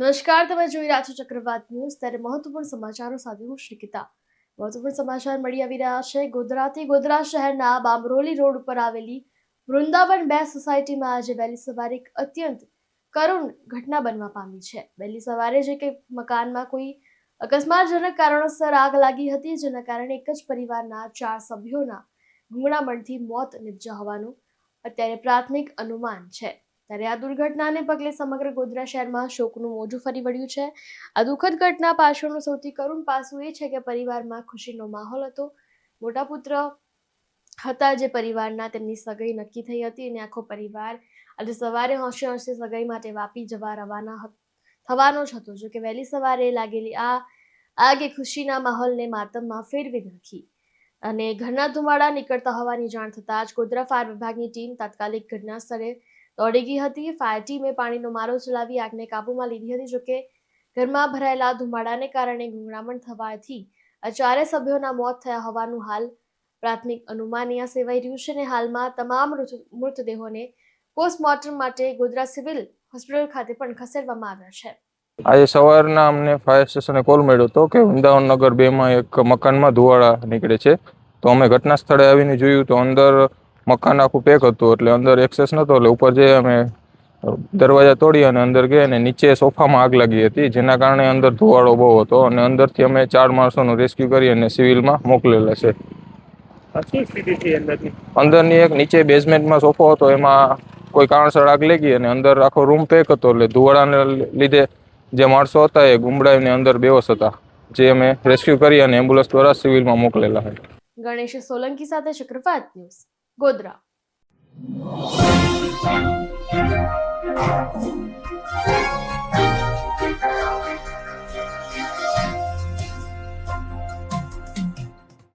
નમસ્કાર, તમે જોઈ રહ્યા છો ચક્રવાત ન્યૂઝ. ત્યારે મહત્વપૂર્ણ સમાચારો સાથે હું શ્રીકિતા. મહત્વપૂર્ણ સમાચાર મળી આવી રહ્યા છે. ગોધરાથી ગોધરા શહેરના બામરોલી રોડ ઉપર આવેલી વૃંદાવન બે સોસાયટીમાં આજે વહેલી સવારે એક અત્યંત કરુણ ઘટના બનવા પામી છે. વહેલી સવારે જે કે મકાનમાં કોઈ અકસ્માતજનક કારણોસર આગ લાગી હતી, જેના કારણે એક જ પરિવારના ચાર સભ્યોના ગુંગળામણથી મોત નિપજ્યા હોવાનું અત્યારે પ્રાથમિક અનુમાન છે. ત્યારે આ દુર્ઘટનાને પગલે સમગ્ર ગોધરા શહેરમાં શોકનું મોજું ફરી વળ્યું છે. આ દુઃખદ ઘટના પાછળનું સૌથી કરુણ પાસું એ છે કે પરિવારમાં ખુશીનો માહોલ હતો. મોટા પુત્ર હતા જે પરિવારના તેમની સગાઈ નક્કી થઈ હતી અને આખો પરિવાર આજે સવારે હોંશે હોંશે સગાઈ માટે વાપી જવા રવાના થવાનો જ હતો. જો કે વહેલી સવારે લાગેલી આ આગે ખુશીના માહોલને માતમમાં ફેરવી નાખી અને ઘરના ધુમાડા નીકળતા હોવાની જાણ થતાં જ ગોધરા ફાયર વિભાગની ટીમ તાત્કાલિક ઘટના સ્થળે દોડી ગઈ હતી, ફાયર ટીમે પાણીનો મારો ચલાવી આગને કાબૂમાં લીધી હતી, જોકે ઘરમાં ભરાયેલા ધુમાડાને કારણે ગુંગળામણ થવાથી ચારે સભ્યોના મોત થયા હોવાનું હાલ પ્રાથમિક અનુમાન સેવાઈ રહ્યું છે અને હાલમાં તમામ મૃતદેહોને પોસ્ટમોર્ટમ માટે ગોધરા સિવિલ હોસ્પિટલ ખાતે પણ ખસેડવામાં આવ્યા છે. આજે સવારના અમને ફાયર સ્ટેશને કોલ મળ્યો હતો કે વૃંદાવન નગર બેમાં એક મકાનમાં ધુવાળા નીકળે છે. તો અમે ઘટના સ્થળે આવીને જોયું તો અંદર મકાન આખું પેક હતું એટલે અંદર એક્સેસ નહોતો એટલે ઉપર જે અમે દરવાજા તોડી અને અંદર ગયા અને નીચે સોફામાં આગ લાગી હતી જેના કારણે અંદર ધુવાળો બહુ હતો અને અંદરથી અમે ચાર માણસોનું રેસ્ક્યુ કરી અને સિવિલમાં મોકલેલા છે. અંદરની? અંદરની એક નીચે બેઝમેન્ટમાં સોફો હતો એમાં કોઈ કારણસર આગ લાગી અને અંદર આખો રૂમ પેક હતો એટલે ધુવાળાને લીધે જે માણસો હતા એ ગુમડાઈને અંદર બેહોશ હતા જે અમે રેસ્ક્યુ કરી અને એમ્બ્યુલન્સ દ્વારા સિવિલમાં મોકલેલા હતા ગણેશ સોલંકી સાથે ચક્રવાત ન્યૂઝ. Godhra Thank you.